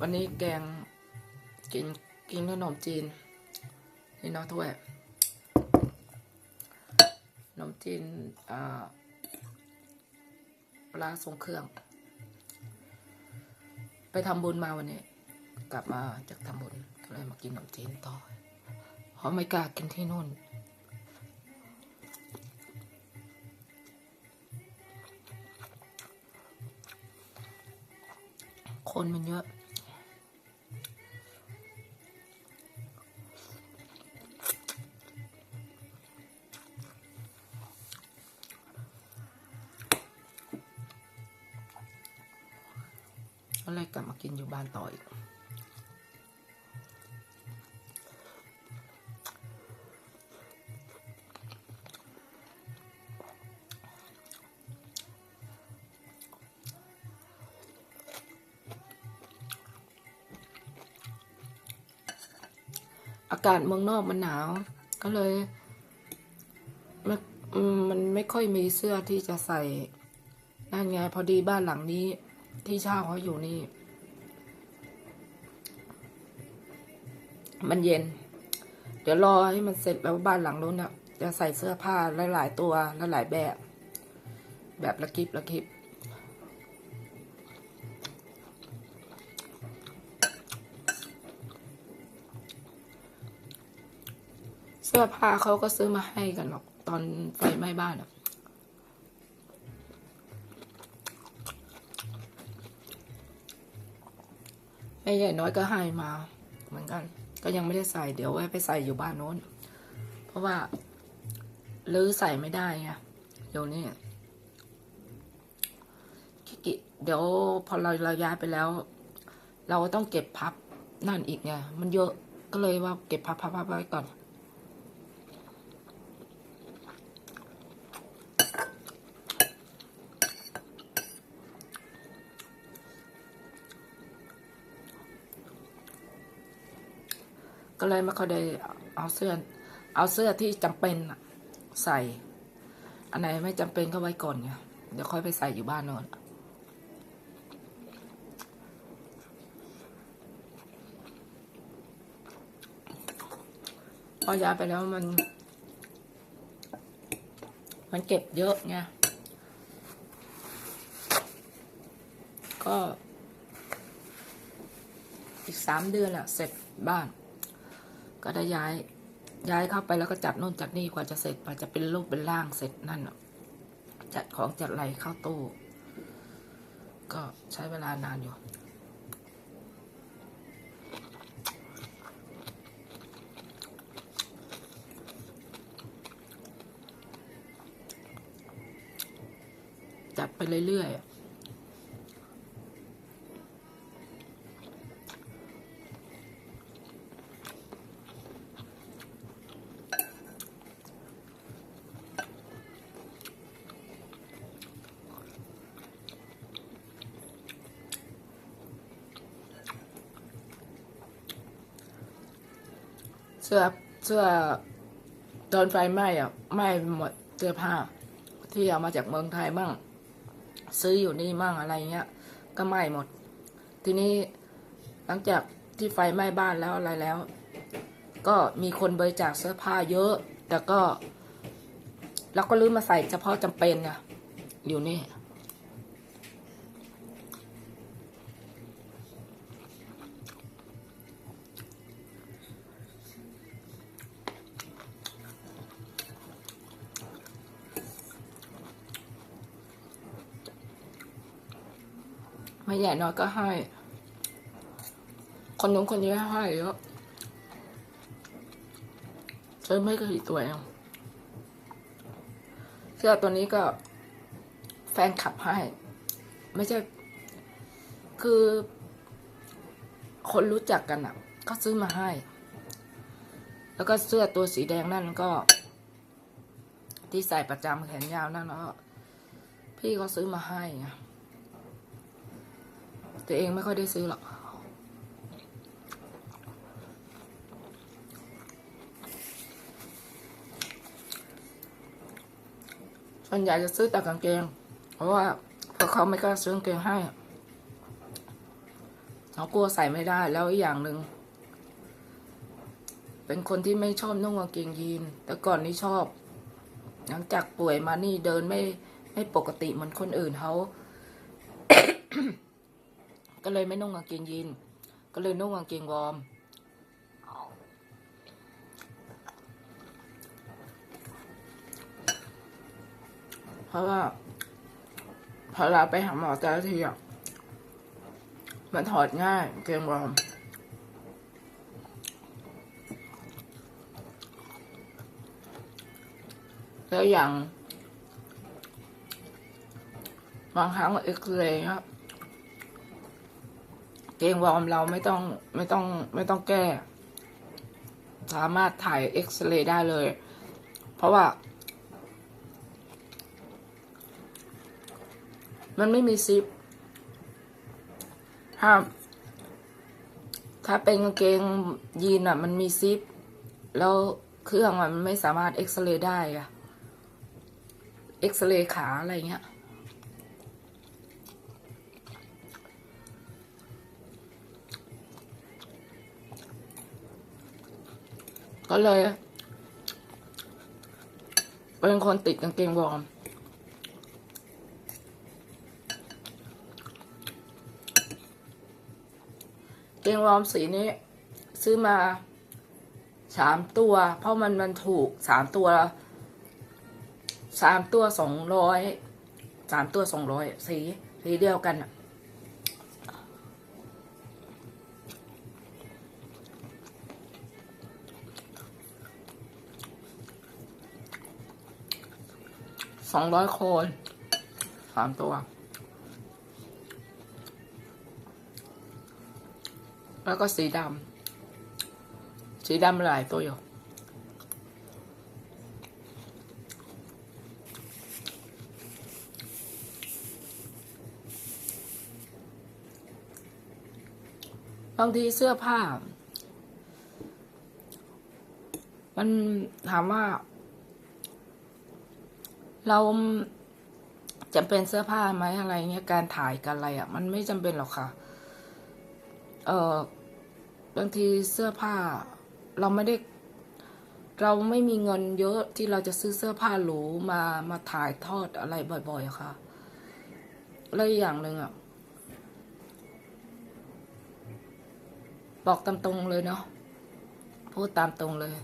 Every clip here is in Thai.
วันนี้แกงกินกินขนมจีน นี่เนาะถ้วยขนมจีนอ่าปลาทรงเครื่อง ไปทำบุญมาวันนี้ กลับมาจากทำบุญก็เลยมากินขนมจีนต่อเพราะไม่กล้ากินที่นู่นคนมันเยอะ ก็เลยกลับมากินอยู่บ้านต่ออีก อากาศเมืองนอกมันหนาว ก็เลยมันมันไม่ค่อยมีเสื้อที่จะใส่นั่นไงพอดีบ้านหลังนี้ ที่เช่าเขาอยู่นี่ มันเย็น เดี๋ยวรอให้มันเสร็จแล้วบ้านหลังนู้นน่ะจะใส่เสื้อผ้าหลายๆตัวหลายๆแบบ แบบละกิบละกิบเสื้อผ้าเขาก็ซื้อมาให้กันหรอก ตอนไฟไหม้บ้านอะ แม่ใหญ่น้อยก็ให้มา เหมือนกัน ก็ยังไม่ได้ใส่เดี๋ยวไว้ไปใส่อยู่บ้านโน้น เพราะว่าลื้อใส่ไม่ได้ไงเดี๋ยวนี้ขี้เกียจเดี๋ยวพอเราเราย้ายไปแล้ว เราต้องเก็บพับนั่นอีกไงมันเยอะก็เลยว่าเก็บพับพับพับไว้ก่อน ก็เลยไม่ค่อยได้เอาเสื้อ เอาเสื้อที่จำเป็นใส่ อันไหนไม่จำเป็นก็ไว้ก่อนไงเดี๋ยวค่อยไปใส่อยู่บ้านนอนพอย้ายไปแล้วมัน มันเก็บเยอะไงก็ อีกสามเดือนแหละเสร็จบ้าน ก็ได้ย้าย ย้ายเข้าไปแล้วก็จัดโน่นจัดนี่กว่าจะเสร็จกว่าจะเป็นรูปเป็นร่างเสร็จนั่นจัดของจัดอะไรเข้าตู้ ก็ใช้เวลานานอยู่จัดไปเรื่อยๆ เสื้อเสื้อตอนไฟไหม้อะไหม้หมดเสื้อผ้า ที่เอามาจากเมืองไทยมั่งซื้ออยู่นี่มั่งอะไรเงี้ย ก็ไหม้หมด ทีนี้หลังจากที่ไฟไหม้บ้านแล้วอะไรแล้ว ก็มีคนบริจาคเสื้อผ้าเยอะ แต่ก็เราก็ลืมมาใส่เฉพาะจำเป็นไงอยู่นี่ ไม่ใหญ่น้อยก็ให้ คนนู้นคนนี้ให้เยอะซื้อไม่กี่ตัวเองเสื้อตัวนี้ก็แฟนขับให้ ไม่ใช่ คือ คนรู้จักกันอะ ก็ซื้อมาให้ แล้วก็เสื้อตัวสีแดงนั่นก็ ที่ใส่ประจำแขนยาวนั่นก็พี่เขาซื้อมาให้ไง ตัวเองไม่ค่อยได้ซื้อหรอกส่วนใหญ่จะซื้อแต่กางเกง เพราะว่าพวกเขาไม่กล้าซื้อกางเกงให้เขากลัวใส่ไม่ได้แล้วอีกอย่างหนึ่งเป็นคนที่ไม่ชอบนุ่งกางเกงยีน แต่ก่อนนี้ชอบ หลังจากป่วยมานี่เดินไม่ไม่ปกติเหมือนคนอื่นเขา ก็เลยไม่นุ่งกางเกงยีนก็เลยนุ่งกางเกงวอร์มเพราะว่าพอเราไปหาหมอแต่ละทีอะมันถอดง่ายกางเกงวอร์มแล้วอย่างบางครั้งเอ็กซเรย์ครับ งวอร์มเราไม่ต้องไม่ต้องไม่ต้องแก้ สามารถถ่ายเอ็กซเรย์ได้เลย เพราะว่า มันไม่มีซิปถ้าถ้าเป็นกางเกงยีนอะ มันมีซิป แล้วเครื่องมันไม่สามารถเอ็กซเรย์ได้อะเอ็กซเรย์ขาอะไรเงี้ย ก็เลย เป็นคนติดกางเกงวอร์มเกงวอร์มสีนี้ ซื้อมาสามตัว เพราะมันมันถูกสามตัวสามตัวสองร้อยสามตัวสองร้อยสีสีเดียวกันอะ สองร้อยคนสามตัว แล้วก็สีดำสีดำหลายตัวอยู่บางทีเสื้อผ้า มันถามว่า เราจำเป็นเสื้อผ้าไหมอะไรเงี้ยการถ่ายกันอะไรอะ่ะ มันไม่จำเป็นหรอกค่ะ เออบางทีเสื้อผ้า เราไม่ได้ เราไม่มีเงินเยอะที่เราจะซื้อเสื้อผ้าหรูมามาถ่ายทอดอะไรบ่อยๆอะค่ะแล้วอีกอย่างหนึ่งอะ บอกตามตรงเลยเนาะพูดตามตรงเลย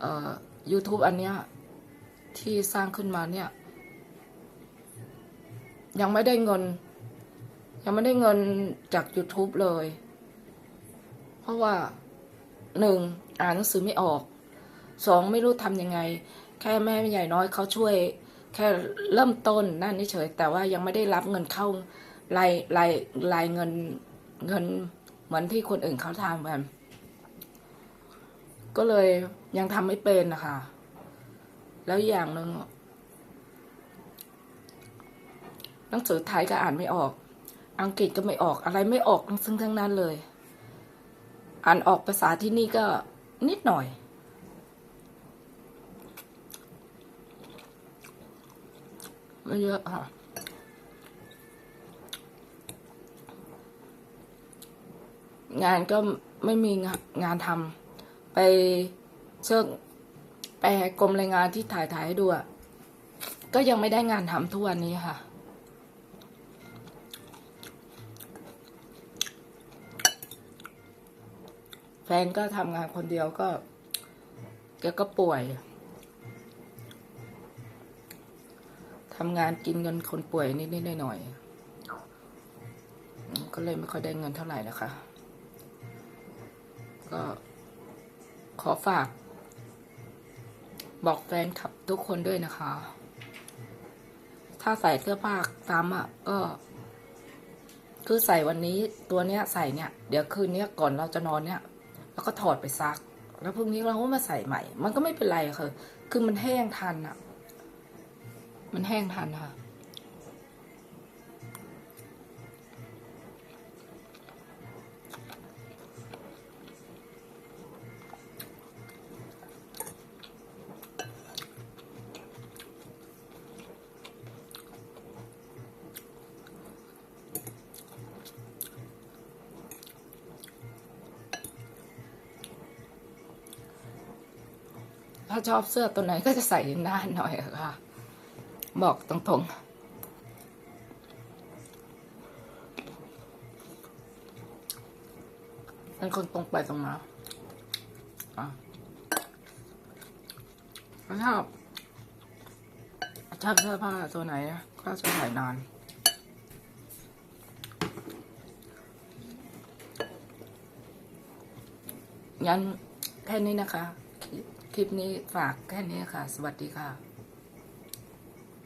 เอ่อ YouTube อันเนี้ย ที่สร้างขึ้นมาเนี่ย ยังไม่ได้เงิน ยังไม่ได้เงินจาก YouTube เลย เพราะว่าหนึ่งอ่านหนังสือไม่ออกสองไม่รู้ทำยังไง แค่แม่ใหญ่น้อยเขาช่วย แค่เริ่มต้นนั่นเฉยแต่ว่ายังไม่ได้รับเงินเข้ารายรายรายเงินเงินเหมือนที่คนอื่นเขาทำกันก็เลยยังทำไม่เป็นนะคะ แล้วอย่างหนึ่งหนังสือไทยก็อ่านไม่ออก อังกฤษก็ไม่ออกอะไรไม่ออกซึ่งทั้งนั้นเลย อ่านออกภาษาที่นี่ก็นิดหน่อย ไม่เยอะค่ะงานก็ไม่มีงานงานทำไปเชิญ ไปกรมแรงงานที่ถ่ายถ่ายให้ดูอะก็ยังไม่ได้งานทำทุกวันนี้ค่ะ แฟนก็ทำงานคนเดียวก็แกก็ป่วยทำงานกินเงินคนป่วยนิดๆหน่อยๆก็เลยไม่ค่อยได้เงินเท่าไหร่นะคะ ก็ขอฝาก บอกแฟนคลับทุกคนด้วยนะคะ ถ้าใส่เสื้อผ้าซ้ำอะก็คือใส่วันนี้ตัวเนี้ยใส่เนี่ย เดี๋ยวคืนเนี้ยก่อนเราจะนอนเนี่ย แล้วก็ถอดไปซัก แล้วพรุ่งนี้เราก็มาใส่ใหม่ มันก็ไม่เป็นไรค่ะคือมันแห้งทันอะ มันแห้งทันค่ะ ถ้าชอบเสื้อตัวไหนก็จะใส่หน้าหน่อยค่ะ บอกตรงๆเป็นคนตรงไปตรงมาอะชอบชอบเสื้อผ้าตัวไหนก็จะใส่นานงั้นแค่นี้นะคะ คลิปนี้ฝากแค่นี้ค่ะ สวัสดีค่ะ